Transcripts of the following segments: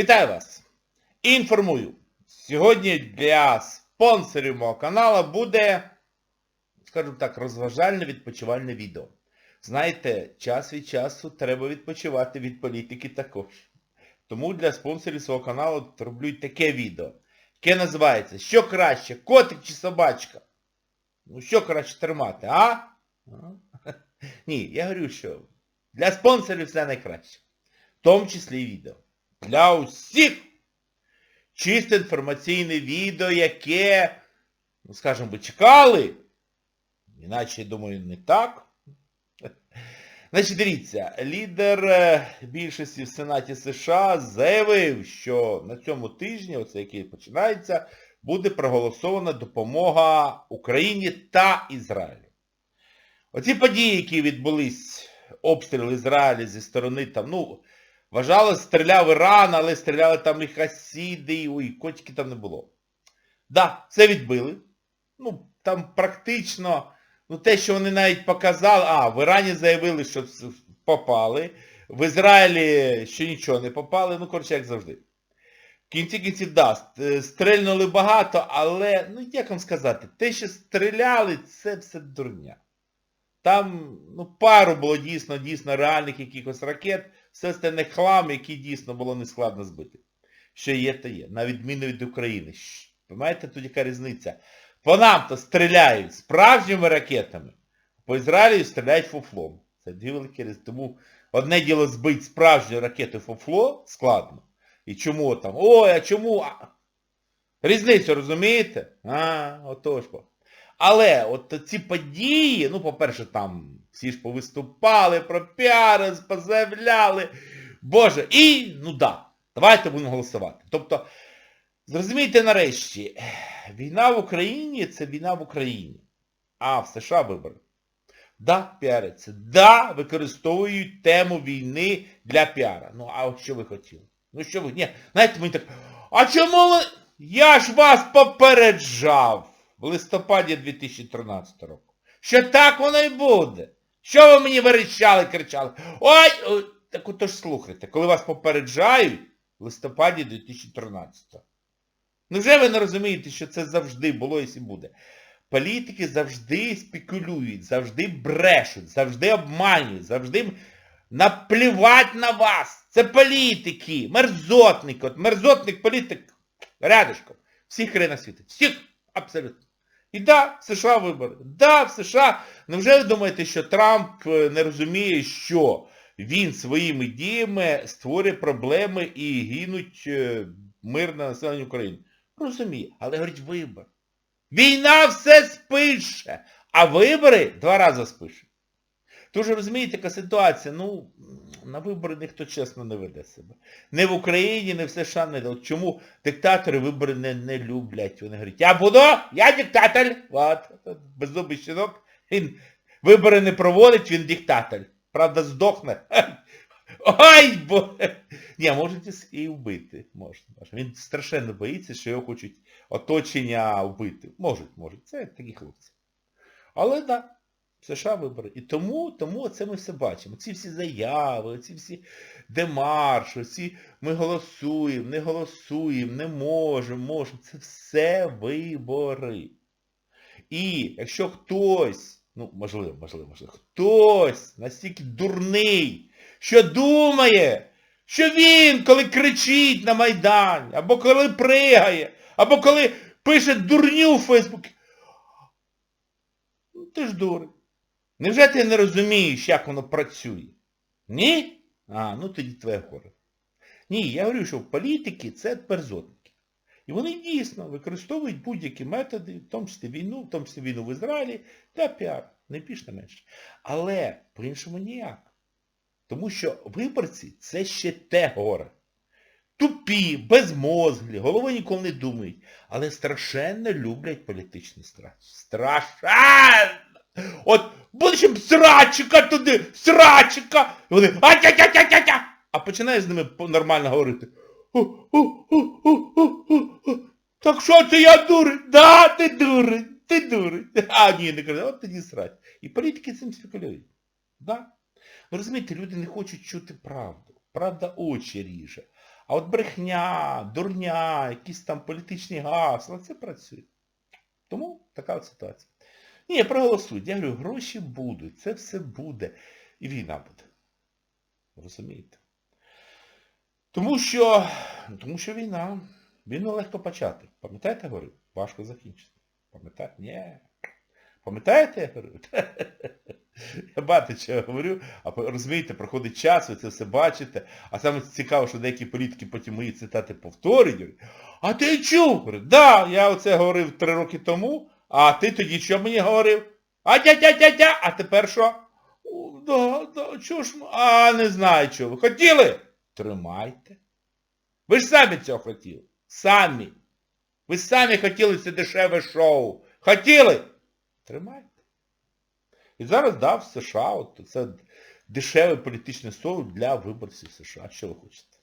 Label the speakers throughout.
Speaker 1: Вітаю вас! Інформую. Сьогодні для спонсорів мого каналу буде, скажімо так, розважальне відпочивальне відео. Знаєте, час від часу треба відпочивати від політики також. Тому для спонсорів свого каналу роблю таке відео, яке називається Що краще, котик чи собачка? Ну що краще тримати? А? Ні, я говорю, що для спонсорів все найкраще. В тому числі і відео. Для усіх чисто інформаційне відео, яке, ну скажімо, ви чекали. Іначе, я думаю, не так. Значить, дивіться, лідер е, більшості в Сенаті США заявив, що на цьому тижні, оце який починається, буде проголосована допомога Україні та Ізраїлю. Оці події, які відбулись, обстріл Ізраїля зі сторони там, ну, вважалось, стріляв Іран, але стріляли там і хасіди, ой, котики там не було. Да, це відбили. Ну, там практично, ну те, що вони навіть показали, а, в Ірані заявили, що попали, в Ізраїлі що нічого не попали, ну, коротше, як завжди. В кінці кінців, да, стрельнули багато, але, ну як вам сказати, те, що стріляли, це все дурня. Там, ну, пару було дійсно, дійсно реальних якихось ракет, все остальне хлам, який дійсно було нескладно збити. Що є, то є. На відміну від України. Понимаєте, тут яка різниця? По нам то стріляють справжніми ракетами, по Ізраїлю стріляють фуфлом. Це дві великі різниці. Тому одне діло збити справжню ракету фуфло складно. І чому там? Ой, а чому? Різницю розумієте? А, отож. Але от ці події, ну, по-перше, там всі ж повиступали, пропіари, позаявляли. Боже, і, ну да, давайте будемо голосувати. Тобто, зрозумійте нарешті, війна в Україні це війна в Україні. А в США вибори. Да, піаряться. Да, використовують тему війни для піара. Ну, а що ви хотіли? Ну що ви? Ні, знаєте, мені так. А чому. Я ж вас попереджав в листопаді 2013 року. Що так воно і буде. Що ви мені верещали, кричали? Ой, ой, так отож слухайте, коли вас попереджають в листопаді 2013. Ну вже ви не розумієте, що це завжди було і буде. Політики завжди спекулюють, завжди брешуть, завжди обманюють, завжди наплівать на вас. Це політики, мерзотники. От мерзотник політик рядышком. Всіх країн світу. Всіх абсолютно. І да, в США вибори. Да, в США. Невже ви думаєте, що Трамп е, не розуміє, що він своїми діями створює проблеми і гинуть е, мирне населення України? Розуміє, але говорить вибор. Війна все спише, а вибори два рази спише. Тож розумієте, яка ситуація, ну, на вибори ніхто чесно не веде себе. Не в Україні, не в США не От Чому диктатори вибори не, не люблять? Вони говорять, я буду, я диктатор. От, беззубий щенок, він вибори не проводить, він диктатор. Правда, здохне. Ой, бо... Ні, можете і вбити. Можна. Він страшенно боїться, що його хочуть оточення вбити. Можуть, можуть. Це такі хлопці. Але так, да, США вибори. І тому, тому це ми все бачимо. Ці всі заяви, ці всі демарші, ці ми голосуємо, не голосуємо, не можемо, можемо. Це все вибори. І якщо хтось, ну, можливо, можливо, можливо, хтось настільки дурний, що думає, що він, коли кричить на Майдані, або коли пригає, або коли пише дурню в Фейсбуці, ну, ти ж дурень. Невже ти не розумієш, як воно працює? Ні? А, ну тоді твоє горе. Ні, я говорю, що політики це мерзотники. І вони дійсно використовують будь-які методи, в тому числі війну, в тому числі війну в Ізраїлі, та піар. Не більш не менше. Але по-іншому ніяк. Тому що виборці це ще те горе. Тупі, безмозглі, голови ніколи не думають, але страшенно люблять політичний страх. Страшенно! От будемо срачика туди, срачика! І вони а-тя-тя-тя-тя-тя! А починає з ними нормально говорити. Так що це я дурень? Да, ти дурень, ти дурень. А ні, не каже, от тоді срать. І політики цим спекулюють. Да? Ну розумієте, люди не хочуть чути правду. Правда очі ріже. А от брехня, дурня, якісь там політичні гасла, це працює. Тому така от ситуація. Ні, проголосують. Я говорю, гроші будуть, це все буде. І війна буде. Розумієте? Тому що, тому що війна. Війну легко почати. Пам'ятаєте, я говорю? Важко закінчити. Пам'ятаєте? Ні. Пам'ятаєте, я говорю? Я багато чого говорю, а розумієте, проходить час, ви це все бачите. А саме цікаво, що деякі політики потім мої цитати повторюють. А ти чув? Да, я оце говорив три роки тому, а ти тоді що мені говорив? А тя-тя-тя-тя, а тепер що? Да, да, чого ж, а не знаю чого. Хотіли? Тримайте. Ви ж самі цього хотіли. Самі. Ви самі хотіли це дешеве шоу. Хотіли? Тримайте. І зараз дав США, от це дешеве політичне шоу для виборців США. Що ви хочете?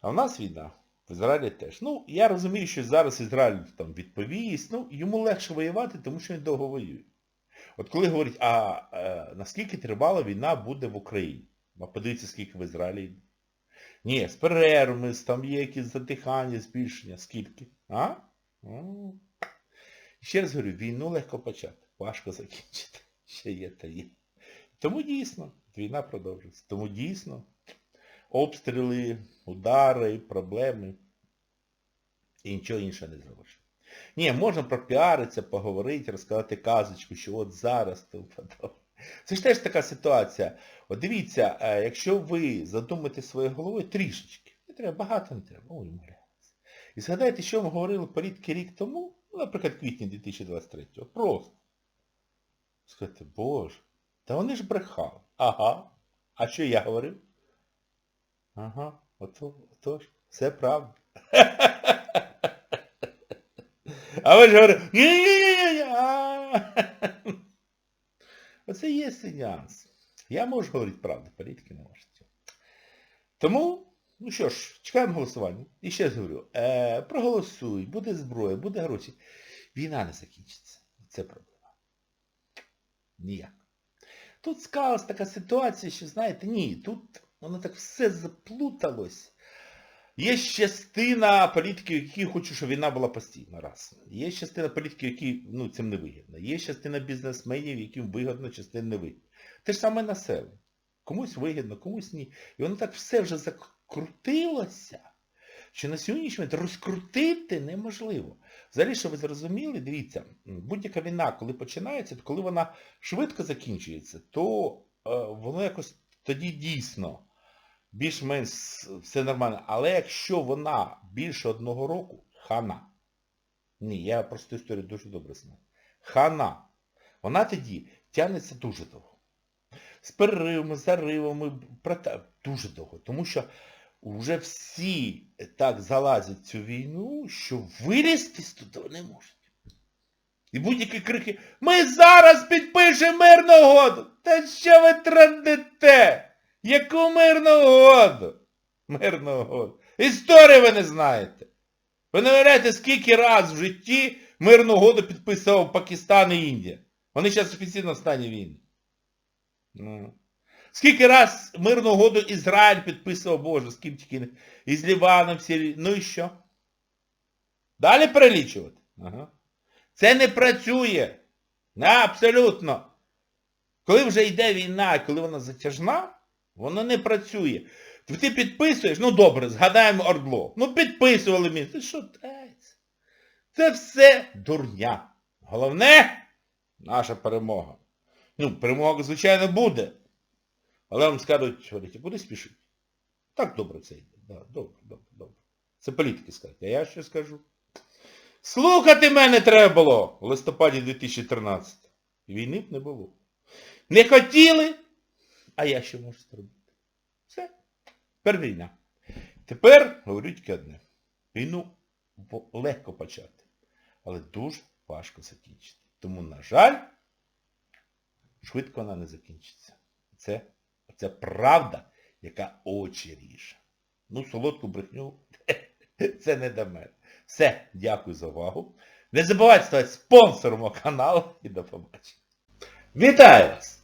Speaker 1: А в нас війна. В Ізраїлі теж. Ну, я розумію, що зараз Ізраїль там відповість, ну, йому легше воювати, тому що він довго воює. От коли говорять, а е, наскільки тривала війна буде в Україні? А подивіться, скільки в Ізраїлі. Ні, з перервами, там є якісь затихання, збільшення. Скільки? А? Ну, Ще раз говорю, війну легко почати, важко закінчити. Ще є та є. Тому дійсно, війна продовжується. Тому дійсно, обстріли, удари, проблеми і нічого іншого не зробиш. Ні, можна пропіаритися, поговорити, розказати казочку, що от зараз тому подобне. Це ж теж така ситуація. От дивіться, е, якщо ви задумаєте своєю головою трішечки, не треба, багато не треба, ой, моряться. І згадайте, що ми говорили політики рік тому, ну, наприклад, квітні 2023-го. Просто. Скажете, боже, та вони ж брехали. Ага. А що я говорив? Ага, ото, ото ж, все правда. А ви ж говорите, ні-ні-ні-ні. Оце є нюанс. Я можу говорити правду, політики не можуть. Тому, ну що ж, чекаємо голосування. І ще раз говорю, е, проголосуй, буде зброя, буде гроші. Війна не закінчиться. Це проблема. Ніяк. Тут склалась така ситуація, що, знаєте, ні, тут воно так все заплуталось. Є частина політиків, які хочуть, щоб війна була постійно, раз. Є частина політиків, які ну, цим не вигідно. Є частина бізнесменів, яким вигідно, частина не вигідно. Те ж саме населення. Комусь вигідно, комусь ні. І воно так все вже закрутилося, що на сьогоднішній момент розкрутити неможливо. Взагалі, що ви зрозуміли, дивіться, будь-яка війна, коли починається, то коли вона швидко закінчується, то е, воно якось тоді дійсно більш-менш все нормально. Але якщо вона більше одного року, хана. Ні, я просто історію дуже добре знаю. Хана. Вона тоді тягнеться дуже довго. З переривами, заривами, проте дуже довго. Тому що вже всі так залазять цю війну, що вилізти туди не можуть. І будь-які крики Ми зараз підпишемо мирну угоду! Та що ви трандите? Яку мирну угоду? Мирну угоду. Історію ви не знаєте. Ви не уявляєте, скільки раз в житті мирну угоду підписував Пакистан і Індія. Вони зараз офіційно в стані війни. Ну. Скільки раз мирну угоду Ізраїль підписував, Боже, з ким тільки. Із Ліваном, Сирії. Ну і що? Далі перелічувати? Ага. Це не працює. Не, абсолютно. Коли вже йде війна, коли вона затяжна, воно не працює. Ти підписуєш, ну добре, згадаємо Ордло. Ну підписували мені. Це що трається? Це все дурня. Головне наша перемога. Ну, перемога, звичайно, буде. Але вам скажуть, говорите, куди спішить? Так добре це йде. Да, добре, добре, добре. Це політики скажуть. А я що скажу? Слухати мене треба було у листопаді 2013. Війни б не було. Не хотіли, а я що можу зробити? Все. Тепер війна. Тепер говорю тільки одне. Війну легко почати, але дуже важко закінчити. Тому, на жаль, швидко вона не закінчиться. Це, це правда, яка очі ріже. Ну, солодку брехню це не до мене. Все, дякую за увагу. Не забувайте ставати спонсором каналу і до побачення. Вітаю вас!